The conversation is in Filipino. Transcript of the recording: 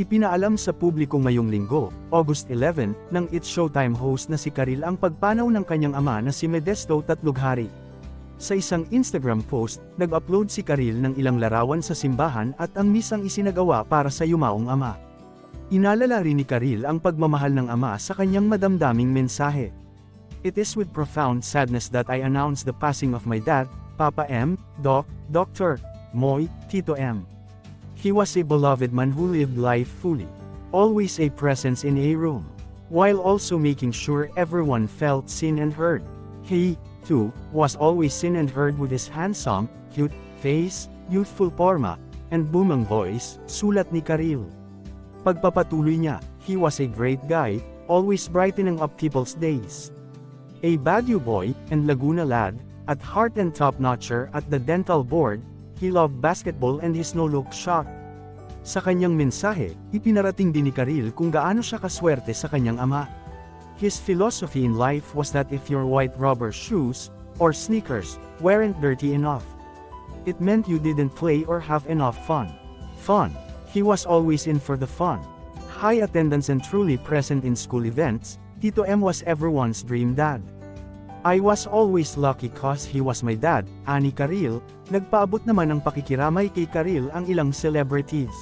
Ipinaalam sa publiko ngayong linggo, August 11, ng It's Showtime host na si Karil ang pagpanaw ng kanyang ama na si Modesto Tatlughari. Sa isang Instagram post, nag-upload si Karil ng ilang larawan sa simbahan at ang misang isinagawa para sa yumaong ama. Inalala rin ni Karil ang pagmamahal ng ama sa kanyang madamdaming mensahe. It is with profound sadness that I announce the passing of my dad, Papa M, Doc, Dr. Moy, Tito M. He was a beloved man who lived life fully, always a presence in a room, while also making sure everyone felt seen and heard. He, too, was always seen and heard with his handsome, cute face, youthful forma, and booming voice, sulat ni Karil. Pagpapatuloy niya, he was a great guy, always brightening up people's days. A Baguio boy, and Laguna lad, at heart and top-notcher at the dental board, he loved basketball and his no-look shot. Sa kanyang mensahe, ipinarating din ni Karil kung gaano siya kaswerte sa kanyang ama. His philosophy in life was that if your white rubber shoes, or sneakers, weren't dirty enough, it meant you didn't play or have enough fun. Fun. He was always in for the fun. High attendance and truly present in school events, Tito M was everyone's dream dad. I was always lucky cause he was my dad, ani Karil, nagpaabot naman ng pakikiramay kay Karil ang ilang celebrities.